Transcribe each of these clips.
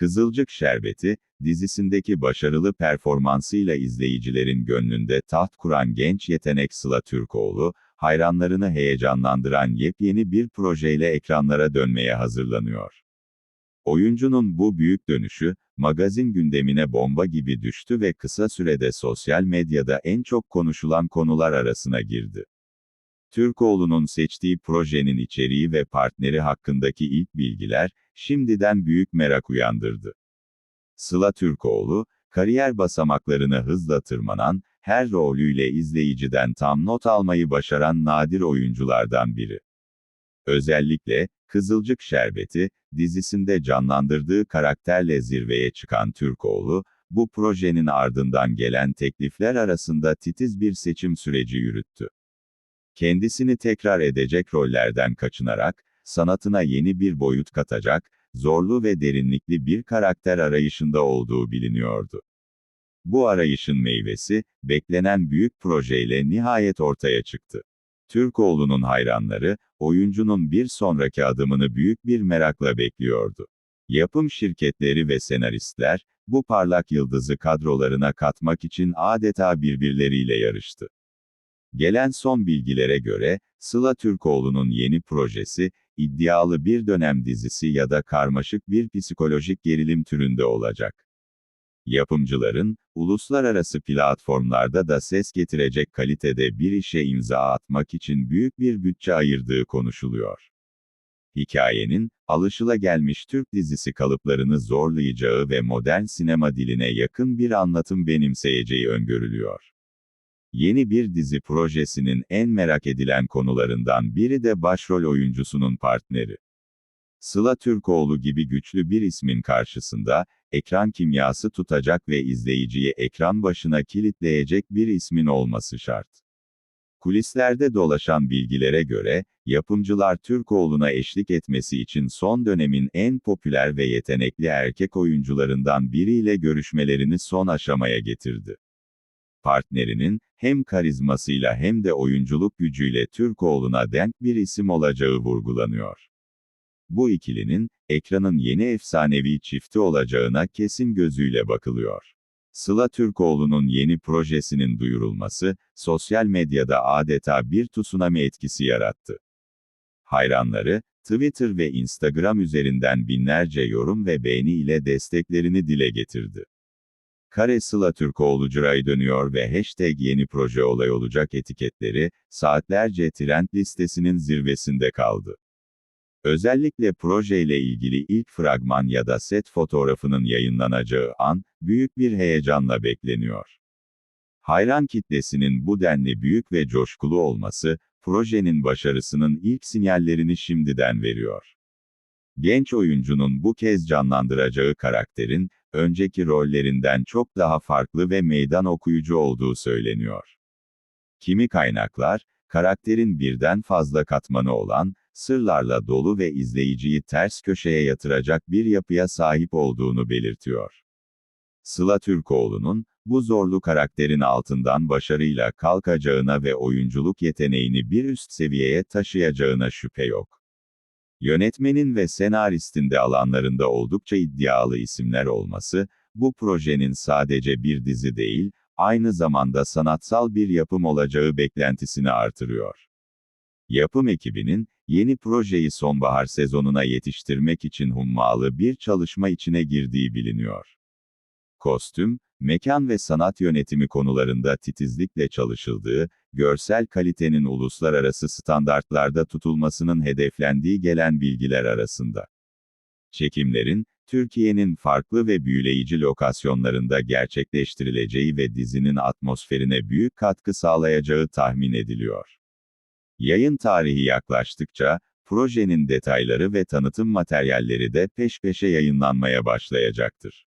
Kızılcık Şerbeti, dizisindeki başarılı performansıyla izleyicilerin gönlünde taht kuran genç yetenek Sıla Türkoğlu, hayranlarını heyecanlandıran yepyeni bir projeyle ekranlara dönmeye hazırlanıyor. Oyuncunun bu büyük dönüşü, magazin gündemine bomba gibi düştü ve kısa sürede sosyal medyada en çok konuşulan konular arasına girdi. Türkoğlu'nun seçtiği projenin içeriği ve partneri hakkındaki ilk bilgiler, şimdiden büyük merak uyandırdı. Sıla Türkoğlu, kariyer basamaklarını hızla tırmanan, her rolüyle izleyiciden tam not almayı başaran nadir oyunculardan biri. Özellikle, Kızılcık Şerbeti, dizisinde canlandırdığı karakterle zirveye çıkan Türkoğlu, bu projenin ardından gelen teklifler arasında titiz bir seçim süreci yürüttü. Kendisini tekrar edecek rollerden kaçınarak, sanatına yeni bir boyut katacak, zorlu ve derinlikli bir karakter arayışında olduğu biliniyordu. Bu arayışın meyvesi, beklenen büyük projeyle nihayet ortaya çıktı. Türkoğlu'nun hayranları, oyuncunun bir sonraki adımını büyük bir merakla bekliyordu. Yapım şirketleri ve senaristler, bu parlak yıldızı kadrolarına katmak için adeta birbirleriyle yarıştı. Gelen son bilgilere göre, Sıla Türkoğlu'nun yeni projesi, iddialı bir dönem dizisi ya da karmaşık bir psikolojik gerilim türünde olacak. Yapımcıların, uluslararası platformlarda da ses getirecek kalitede bir işe imza atmak için büyük bir bütçe ayırdığı konuşuluyor. Hikayenin, alışılagelmiş Türk dizisi kalıplarını zorlayacağı ve modern sinema diline yakın bir anlatım benimseyeceği öngörülüyor. Yeni bir dizi projesinin en merak edilen konularından biri de başrol oyuncusunun partneri. Sıla Türkoğlu gibi güçlü bir ismin karşısında, ekran kimyası tutacak ve izleyiciyi ekran başına kilitleyecek bir ismin olması şart. Kulislerde dolaşan bilgilere göre, yapımcılar Türkoğlu'na eşlik etmesi için son dönemin en popüler ve yetenekli erkek oyuncularından biriyle görüşmelerini son aşamaya getirdi. Partnerinin, hem karizmasıyla hem de oyunculuk gücüyle Türkoğlu'na denk bir isim olacağı vurgulanıyor. Bu ikilinin, ekranın yeni efsanevi çifti olacağına kesin gözüyle bakılıyor. Sıla Türkoğlu'nun yeni projesinin duyurulması, sosyal medyada adeta bir tsunami etkisi yarattı. Hayranları, Twitter ve Instagram üzerinden binlerce yorum ve beğeni ile desteklerini dile getirdi. Kare Sıla Türkoğlu Cıray dönüyor ve hashtag yeni proje olay olacak etiketleri, saatlerce trend listesinin zirvesinde kaldı. Özellikle projeyle ilgili ilk fragman ya da set fotoğrafının yayınlanacağı an, büyük bir heyecanla bekleniyor. Hayran kitlesinin bu denli büyük ve coşkulu olması, projenin başarısının ilk sinyallerini şimdiden veriyor. Genç oyuncunun bu kez canlandıracağı karakterin, önceki rollerinden çok daha farklı ve meydan okuyucu olduğu söyleniyor. Kimi kaynaklar, karakterin birden fazla katmanı olan, sırlarla dolu ve izleyiciyi ters köşeye yatıracak bir yapıya sahip olduğunu belirtiyor. Sıla Türkoğlu'nun, bu zorlu karakterin altından başarıyla kalkacağına ve oyunculuk yeteneğini bir üst seviyeye taşıyacağına şüphe yok. Yönetmenin ve senaristin de alanlarında oldukça iddialı isimler olması, bu projenin sadece bir dizi değil, aynı zamanda sanatsal bir yapım olacağı beklentisini artırıyor. Yapım ekibinin, yeni projeyi sonbahar sezonuna yetiştirmek için hummalı bir çalışma içine girdiği biliniyor. Kostüm, mekan ve sanat yönetimi konularında titizlikle çalışıldığı, görsel kalitenin uluslararası standartlarda tutulmasının hedeflendiği gelen bilgiler arasında. Çekimlerin, Türkiye'nin farklı ve büyüleyici lokasyonlarında gerçekleştirileceği ve dizinin atmosferine büyük katkı sağlayacağı tahmin ediliyor. Yayın tarihi yaklaştıkça, projenin detayları ve tanıtım materyalleri de peş peşe yayınlanmaya başlayacaktır.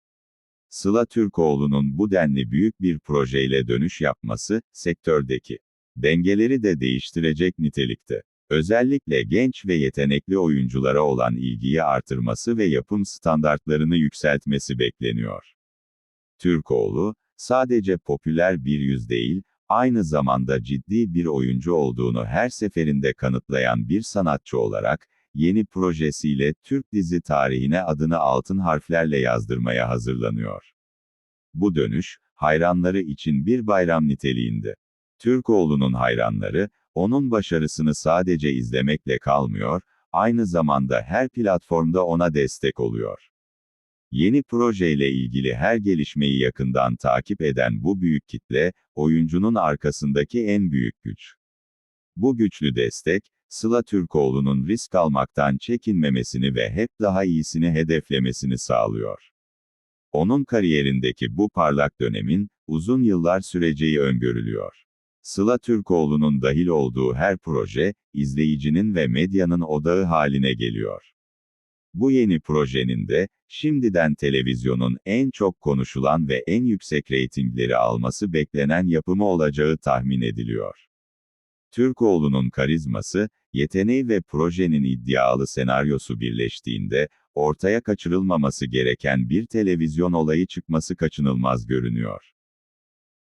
Sıla Türkoğlu'nun bu denli büyük bir projeyle dönüş yapması, sektördeki dengeleri de değiştirecek nitelikte. Özellikle genç ve yetenekli oyunculara olan ilgiyi artırması ve yapım standartlarını yükseltmesi bekleniyor. Türkoğlu, sadece popüler bir yüz değil, aynı zamanda ciddi bir oyuncu olduğunu her seferinde kanıtlayan bir sanatçı olarak, yeni projesiyle Türk dizi tarihine adını altın harflerle yazdırmaya hazırlanıyor. Bu dönüş, hayranları için bir bayram niteliğinde. Türkoğlu'nun hayranları, onun başarısını sadece izlemekle kalmıyor, aynı zamanda her platformda ona destek oluyor. Yeni projeyle ilgili her gelişmeyi yakından takip eden bu büyük kitle, oyuncunun arkasındaki en büyük güç. Bu güçlü destek, Sıla Türkoğlu'nun risk almaktan çekinmemesini ve hep daha iyisini hedeflemesini sağlıyor. Onun kariyerindeki bu parlak dönemin, uzun yıllar süreceği öngörülüyor. Sıla Türkoğlu'nun dahil olduğu her proje, izleyicinin ve medyanın odağı haline geliyor. Bu yeni projenin de, şimdiden televizyonun en çok konuşulan ve en yüksek reytingleri alması beklenen yapımı olacağı tahmin ediliyor. Türkoğlu'nun karizması, yeteneği ve projenin iddialı senaryosu birleştiğinde, ortaya kaçırılmaması gereken bir televizyon olayı çıkması kaçınılmaz görünüyor.